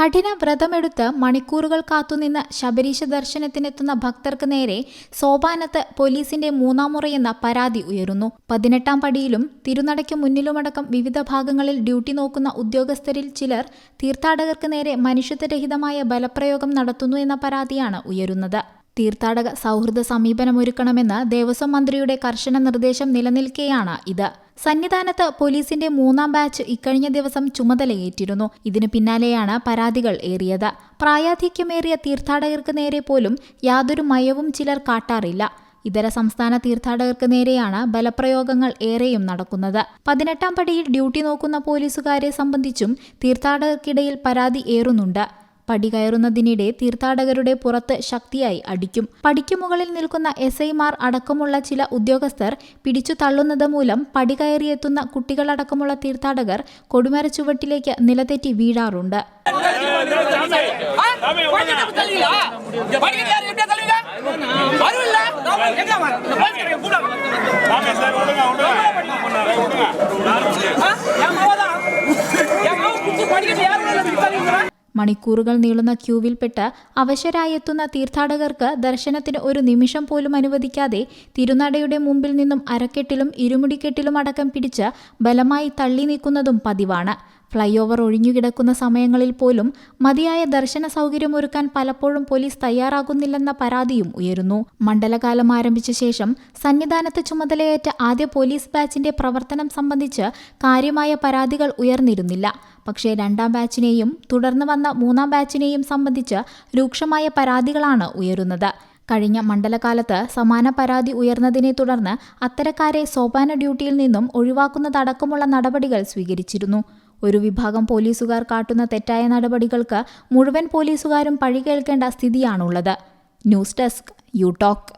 കഠിന വ്രതമെടുത്ത് മണിക്കൂറുകൾ കാത്തുനിന്ന് ശബരീശ ദർശനത്തിനെത്തുന്ന ഭക്തർക്ക് നേരെ സോപാനത്ത് പോലീസിന്റെ മൂന്നാം മുറയെന്ന പരാതി ഉയരുന്നു. പതിനെട്ടാം പടിയിലും തിരുനടയ്ക്ക് മുന്നിലുമടക്കം വിവിധ ഭാഗങ്ങളിൽ ഡ്യൂട്ടി നോക്കുന്ന ഉദ്യോഗസ്ഥരിൽ ചിലർ തീർത്ഥാടകർക്ക് നേരെ മനുഷ്യത്വരഹിതമായ ബലപ്രയോഗം നടത്തുന്നു എന്ന പരാതിയാണ് ഉയരുന്നത്. തീർത്ഥാടക സൗഹൃദ സമീപനമൊരുക്കണമെന്ന് ദേവസ്വം മന്ത്രിയുടെ കർശന നിർദ്ദേശം നിലനിൽക്കെയാണ് ഇത്. സന്നിധാനത്ത് പോലീസിന്റെ മൂന്നാം ബാച്ച് ഇക്കഴിഞ്ഞ ദിവസം ചുമതലയേറ്റിരുന്നു. ഇതിനു പിന്നാലെയാണ് പരാതികൾ ഏറിയത്. പ്രായാധിക്യമേറിയ തീർത്ഥാടകർക്ക് നേരെ പോലും യാതൊരു മയവും ചിലർ കാട്ടാറില്ല. ഇതര സംസ്ഥാന തീർത്ഥാടകർക്ക് നേരെയാണ് ബലപ്രയോഗങ്ങൾ ഏറെയും നടക്കുന്നത്. പതിനെട്ടാം പടിയിൽ ഡ്യൂട്ടി നോക്കുന്ന പോലീസുകാരെ സംബന്ധിച്ചും തീർത്ഥാടകർക്കിടയിൽ പരാതി ഏറുന്നുണ്ട്. പടി കയറുന്നതിനിടെ തീർത്ഥാടകരുടെ പുറത്ത് ശക്തിയായി അടിക്കും പടിക്കു മുകളിൽ നിൽക്കുന്ന എസ് ഐമാർ അടക്കമുള്ള ചില ഉദ്യോഗസ്ഥർ പിടിച്ചു തള്ളുന്നത് മൂലം പടി കയറിയെത്തുന്ന കുട്ടികളടക്കമുള്ള തീർത്ഥാടകർ കൊടുമര ചുവട്ടിലേക്ക് നിലതെറ്റി വീഴാറുണ്ട് മണിക്കൂറുകൾ നീളുന്ന ക്യൂവിൽപ്പെട്ട് അവശരായെത്തുന്ന തീർത്ഥാടകർക്ക് ദർശനത്തിന് ഒരു നിമിഷം പോലും അനുവദിക്കാതെ തിരുനടയുടെ മുമ്പിൽ നിന്നും അരക്കെട്ടിലും ഇരുമുടിക്കെട്ടിലും അടക്കം പിടിച്ച് ബലമായി തള്ളി നീക്കുന്നതും പതിവാണ്. ഫ്ലൈ ഓവർ ഒഴിഞ്ഞുകിടക്കുന്ന സമയങ്ങളിൽ പോലും മതിയായ ദർശന സൗകര്യമൊരുക്കാൻ പലപ്പോഴും പോലീസ് തയ്യാറാകുന്നില്ലെന്ന പരാതിയും ഉയരുന്നു. മണ്ഡലകാലം ആരംഭിച്ച ശേഷം സന്നിധാനത്ത് ചുമതലയേറ്റ ആദ്യ പോലീസ് ബാച്ചിന്റെ പ്രവർത്തനം സംബന്ധിച്ച് കാര്യമായ പരാതികൾ ഉയർന്നിരുന്നില്ല. പക്ഷേ രണ്ടാം ബാച്ചിനെയും തുടർന്ന് വന്ന മൂന്നാം ബാച്ചിനെയും സംബന്ധിച്ച് രൂക്ഷമായ പരാതികളാണ് ഉയരുന്നത്. കഴിഞ്ഞ മണ്ഡലകാലത്ത് സമാന പരാതി ഉയർന്നതിനെ തുടർന്ന് അത്തരക്കാരെ സോപാന ഡ്യൂട്ടിയിൽ നിന്നും ഒഴിവാക്കുന്നതടക്കമുള്ള നടപടികൾ സ്വീകരിച്ചിരുന്നു. ഒരു വിഭാഗം പോലീസുകാർ കാട്ടുന്ന തെറ്റായ നടപടികൾക്ക് മുഴുവൻ പോലീസുകാരും പഴികേൾക്കേണ്ട സ്ഥിതിയാണുള്ളത്. News desk you talk